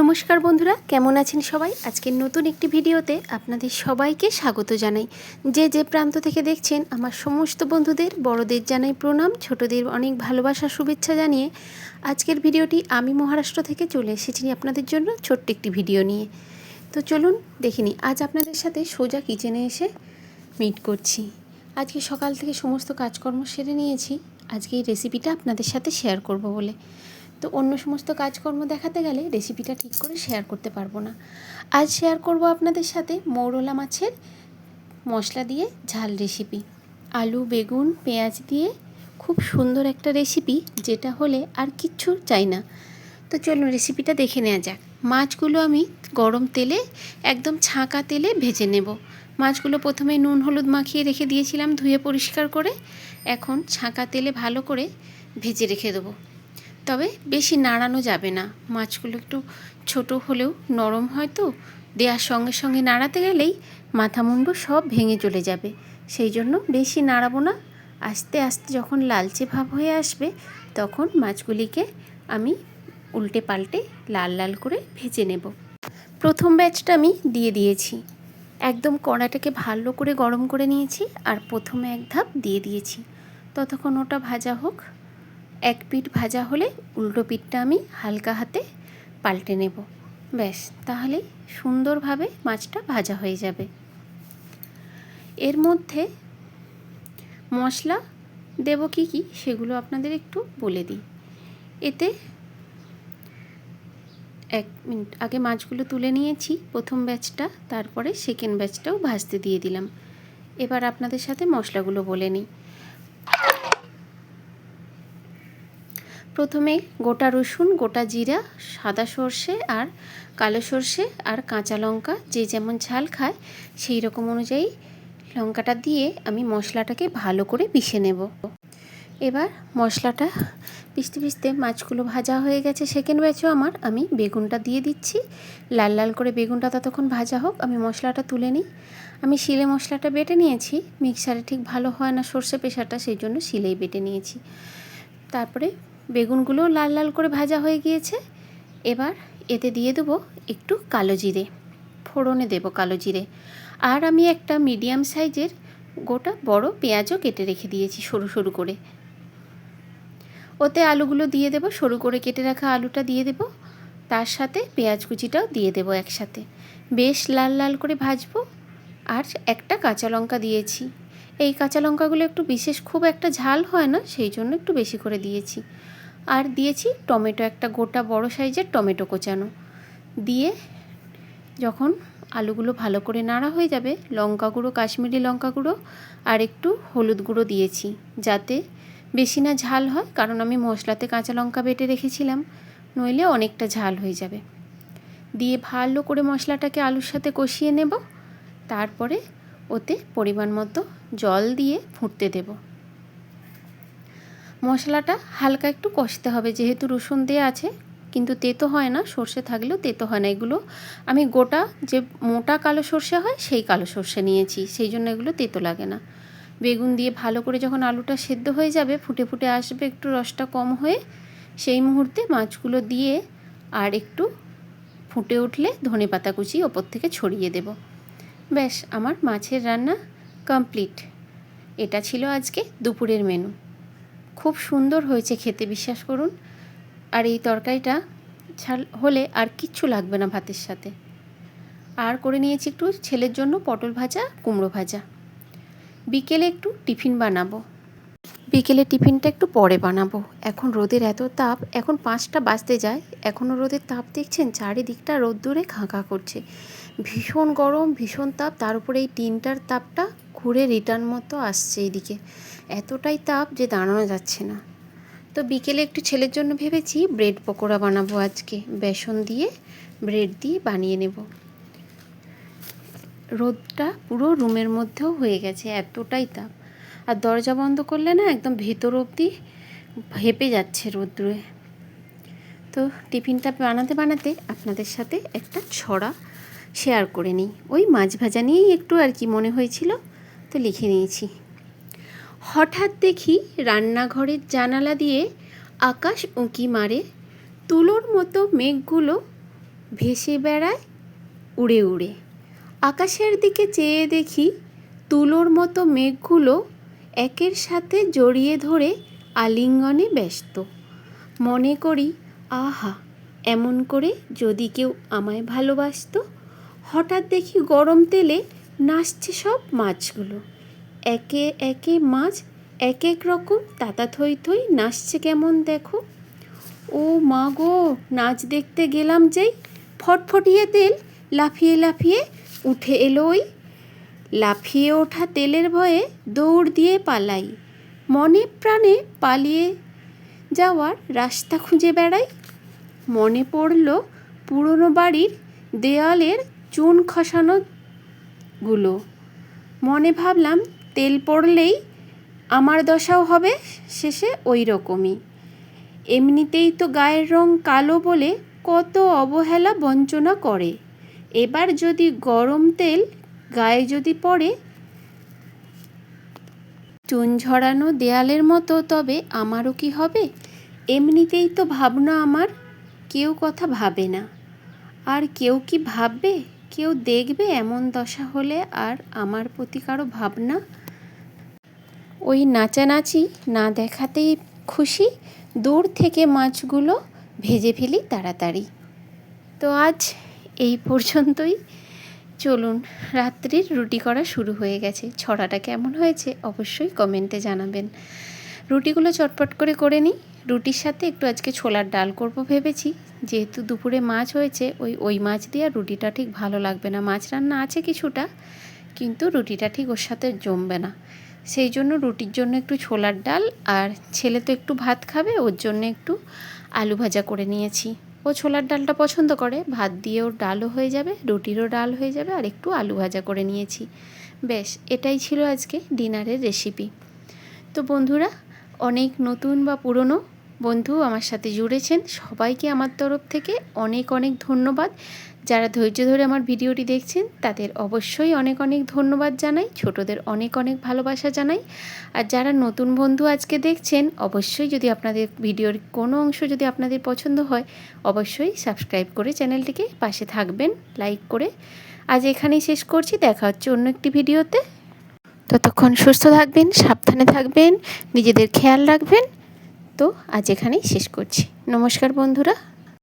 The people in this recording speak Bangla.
নমস্কার বন্ধুরা, কেমন আছেন সবাই? আজকের নতুন একটি ভিডিওতে আপনাদের সবাইকে স্বাগত জানাই। যে যে প্রান্ত থেকে দেখছেন, আমার সমস্ত বন্ধুদের, বড়দের জানাই প্রণাম, ছোটদের অনেক ভালোবাসা, শুভেচ্ছা জানিয়ে আজকের ভিডিওটি আমি মহারাষ্ট্র থেকে চলে এসেছি আপনাদের জন্য ছোট্ট একটি ভিডিও নিয়ে। তো চলুন দেখিনি আজ আপনাদের সাথে সোজা কিচেনে এসে মিট করছি। আজকে সকাল থেকে সমস্ত কাজকর্ম সেরে নিয়েছি, আজকে এই রেসিপিটা আপনাদের সাথে শেয়ার করব বলে। তো অন্য সমস্ত কাজকর্ম দেখাতে গেলে রেসিপিটা ঠিক করে শেয়ার করতে পারব না। আজ শেয়ার করব আপনাদের সাথে মৌরলা মাছের মশলা দিয়ে ঝাল রেসিপি আলু, বেগুন, পেঁয়াজ দিয়ে খুব সুন্দর একটা রেসিপি যেটা হলে আর কিচ্ছু চাই না। তো চলুন রেসিপিটা দেখে নেওয়া যাক। মাছগুলো আমি গরম তেলে, একদম ছাঁকা তেলে ভেজে নেব। মাছগুলো প্রথমে নুন, হলুদ মাখিয়ে রেখে দিয়েছিলাম ধুয়ে পরিষ্কার করে। এখন ছাঁকা তেলে ভালো করে ভেজে রেখে দেবো। তবে বেশি নাড়ানো যাবে না। মাছগুলো একটু ছোট হলেও নরম হয় তো। দেওয়ার সঙ্গে সঙ্গে নাড়াতে গেলেই মাথা মুন্ডু সব ভেঙে চলে যাবে। সেই জন্য বেশি নাড়াবো না। আস্তে আস্তে যখন লালচে ভাব হয়ে আসবে, তখন মাছগুলিকে আমি উল্টে পাল্টে লাল লাল করে ভেজে নেব। প্রথম ব্যাচটা আমি দিয়ে দিয়েছি। একদম কড়াটাকে ভালো করে গরম করে নিয়েছি আর প্রথমে এক ধাপ দিয়ে দিয়েছি। ততক্ষণ ওটা ভাজা হোক। এক পিঠ ভাজা হলে উল্টো পিঠটা আমি হালকা হাতে পাল্টে নেব। ব্যাস, তাহলেই সুন্দরভাবে মাছটা ভাজা হয়ে যাবে। এর মধ্যে মশলা দেব কি কি সেগুলো আপনাদের একটু বলে দিই। এতে এক মিনিট, আগে মাছগুলো তুলে নিয়েছি প্রথম ব্যাচটা, তারপরে সেকেন্ড ব্যাচটাও ভাজতে দিয়ে দিলাম। এবার আপনাদের সাথে মশলাগুলো বলে নিই। প্রথমে গোটা রসুন, গোটা জিরা, সাদা সর্ষে আর কালো সর্ষে আর কাঁচা লঙ্কা, যে যেমন ঝাল খায় সেই রকম অনুযায়ী লঙ্কাটা দিয়ে আমি মশলাটাকে ভালো করে পিষে নেব। এবার মশলাটা পিষতে পিষতে মাছগুলো ভাজা হয়ে গেছে। সেকেন্ড ব্যাচও আমার আমি বেগুনটা দিয়ে দিচ্ছি। লাল লাল করে বেগুনটা ততক্ষণ ভাজা হোক, আমি মশলাটা তুলে নিই। আমি শিলে মশলাটা বেটে নিয়েছি। মিক্সারে ঠিক ভালো হয় না সর্ষে পেশাটা, সেই জন্য শিলেই বেটে নিয়েছি। তারপরে বেগুনগুলো লাল লাল করে ভাজা হয়ে গিয়েছে। এবার এতে দিয়ে দেবো একটু কালো জিরে, ফোড়নে দেবো কালো জিরে। আর আমি একটা মিডিয়াম সাইজের গোটা বড় পেঁয়াজও কেটে রেখে দিয়েছি সরু সরু করে। ওতে আলুগুলো দিয়ে দেবো, সরু করে কেটে রাখা আলুটা দিয়ে দেবো। তার সাথে পেঁয়াজ কুচিটাও দিয়ে দেবো একসাথে। বেশ লাল লাল করে ভাজবো। আর একটা কাঁচা লঙ্কা দিয়েছি। এই কাঁচা লঙ্কাগুলো একটু বিশেষ খুব একটা ঝাল হয় না, সেই জন্য একটু বেশি করে দিয়েছি। আর দিয়েছি টমেটো, একটা গোটা বড় সাইজের টমেটো কোচানো। দিয়ে যখন আলুগুলো ভালো করে নাড়া হয়ে যাবে, লঙ্কা গুঁড়ো, কাশ্মীরি লঙ্কা গুঁড়ো আর একটু হলুদ গুঁড়ো দিয়েছি, যাতে বেশি না ঝাল হয়, কারণ আমি মশলাতে কাঁচা লঙ্কা বেটে রেখেছিলাম, নইলে অনেকটা ঝাল হয়ে যাবে। দিয়ে ভালো করে মশলাটাকে আলুর সাথে কষিয়ে নেব, তারপরে ওতে পরিমাণ মতো জল দিয়ে ফুটতে দেবো। মশলাটা হালকা একটু কষতে হবে। যেহেতু রসুন দেওয়া আছে, কিন্তু তেতো হয় না, সর্ষে থাকলেও তেতো হয় না এগুলো। আমি গোটা যে মোটা কালো সর্ষে হয়, সেই কালো সর্ষে নিয়েছি, সেই জন্য এগুলো তেতো লাগে না। বেগুন দিয়ে ভালো করে যখন আলুটা সেদ্ধ হয়ে যাবে, ফুটে ফুটে আসবে একটু রসটা কম হয়ে, সেই মুহূর্তে মাছগুলো দিয়ে আর একটু ফুটে উঠলে ধনে পাতা কুচি ওপর থেকে ছড়িয়ে দেব। ব্যাস, আমার মাছের রান্না কমপ্লিট। এটা ছিল আজকে দুপুরের মেনু। খুব সুন্দর হয়েছে খেতে, বিশ্বাস করুন। আর এই তরকারিটা ছাল, হলে আর কিচ্ছু লাগবে না ভাতের সাথে। আর করে নিয়েছি একটু ছেলের জন্য পটল ভাজা, কুমড়ো ভাজা। বিকেলে একটু টিফিন বানাবো। বিকেলে টিফিনটা একটু পরে বানাবো। এখন রোদের এত তাপ, এখন পাঁচটা বাজতে যায়। এখনও রোদের তাপ দেখছেন? চারিদিকটা রোদ্দুরে খাঁকা করছে। ভীষণ গরম, ভীষণ তাপ। তার উপরে এই তিনটার তাপটা ঘুরে রিটার্ন মতো আসছে এইদিকে। এতটাই তাপ যে দাঁড়ানো যাচ্ছে না। তো বিকেলে একটু ছেলের জন্য ভেবেছি ব্রেড পকোড়া বানাবো আজকে। বেসন দিয়ে ব্রেড দিয়ে বানিয়ে নেব। রোদটা পুরো রুমের মধ্যেও হয়ে গেছে, এতটাই তাপ। আর দরজা বন্ধ করলে না একদম ভেতর অবধি হেঁপে যাচ্ছে রোদ্রে। তো টিফিনটা বানাতে বানাতে আপনাদের সাথে একটা ছড়া শেয়ার করে নিই। ওই মাছ ভাজা নিয়েই একটু আর কি মনে হয়েছিল। তো লিখে নিয়েছি। হঠাৎ দেখি রান্নাঘরের জানালা দিয়ে আকাশ উঁকি মারে, তুলোর মতো মেঘগুলো ভেসে বেড়ায় উড়ে উড়ে। আকাশের দিকে চেয়ে দেখি তুলোর মতো মেঘগুলো একের সাথে জড়িয়ে ধরে আলিঙ্গনে ব্যস্ত। মনে করি, আহা, এমন করে যদি কেউ আমায় ভালোবাসতো? হঠাৎ দেখি গরম তেলে নাচছে সব মাছগুলো। একে একে মাছ এক এক রকম, তাতা থই থই নাচছে কেমন দেখো। ও মা গো, নাচ দেখতে গেলাম যেই, ফটফটিয়ে তেল লাফিয়ে লাফিয়ে উঠে এলো ওই। লাফিয়ে ওঠা তেলের ভয়ে দৌড় দিয়ে পালাই। মনে প্রাণে পালিয়ে যাওয়ার রাস্তা খুঁজে বেড়াই। মনে পড়ল পুরনো বাড়ির দেয়ালের চুন খসানো গুলো। মনে ভাবলাম তেল পড়লেই আমার দশাও হবে, শেষে ওই রকমই এমনিতেই তো গায়ের রং কালো বলে কত অবহেলা বঞ্চনা করে। এবার যদি গরম তেল গায়ে যদি পড়ে, চুন ঝরানো দেয়ালের মতো, তবে আমারও কি হবে? এমনিতেই তো ভাবনা আমার, কেউ কথা ভাবে না। আর কেউ কি ভাববে? কেউ দেখবে এমন দশা হলে আর আমার প্রতি কারও ভাবনা? ওই নাচানাচি না দেখাতেই খুশি, দূর থেকে মাছগুলো ভেজে ফেলি তাড়াতাড়ি। তো আজ এই পর্যন্তই। চলুন, রাত্রির রুটি করা শুরু হয়ে গেছে। ছড়াটা কেমন হয়েছে অবশ্যই কমেন্টে জানাবেন। রুটিগুলো চটপট করে করে নিই। রুটির সাথে একটু আজকে ছোলার ডাল করব ভেবেছি। যেহেতু দুপুরে মাছ হয়েছে, ওই ওই মাছ দিয়ে আর রুটিটা ঠিক ভালো লাগবে না। মাছ রান্না আছে কিছুটা, কিন্তু রুটিটা ঠিক ওর সাথে জমবে না। সেই জন্য রুটির জন্য একটু ছোলার ডাল আর ছেলে তো একটু ভাত খাবে, ওর জন্য একটু আলু ভাজা করে নিয়েছি। ও ছোলার ডালটা পছন্দ করে, ভাত দিয়ে ওর ডালও হয়ে যাবে, রুটিরও ডাল হয়ে যাবে আর একটু আলু ভাজা করে নিয়েছি। বেশ, এটাই ছিল আজকে ডিনারের রেসিপি তো বন্ধুরা, অনেক নতুন বা পুরনো বন্ধু আমার সাথে জুড়েছেন। সবাইকে আমার তরফ থেকে অনেক অনেক ধন্যবাদ। যারা ধৈর্য ধরে আমার ভিডিওটি দেখছেন, তাদের অবশ্যই অনেক অনেক ধন্যবাদ জানাই। ছোটদের অনেক অনেক ভালোবাসা জানাই। আর যারা নতুন বন্ধু আজকে দেখছেন, অবশ্যই যদি আপনাদের ভিডিওর কোনো অংশ যদি আপনাদের পছন্দ হয়, অবশ্যই সাবস্ক্রাইব করে চ্যানেলটিকে পাশে থাকবেন, লাইক করে। আজ এখানেই শেষ করছি। দেখা হচ্ছে অন্য একটি ভিডিওতে। ততক্ষণ সুস্থ থাকবেন, সাবধানে থাকবেন, নিজেদের খেয়াল রাখবেন। তো আজ এখানেই শেষ করছি। নমস্কার বন্ধুরা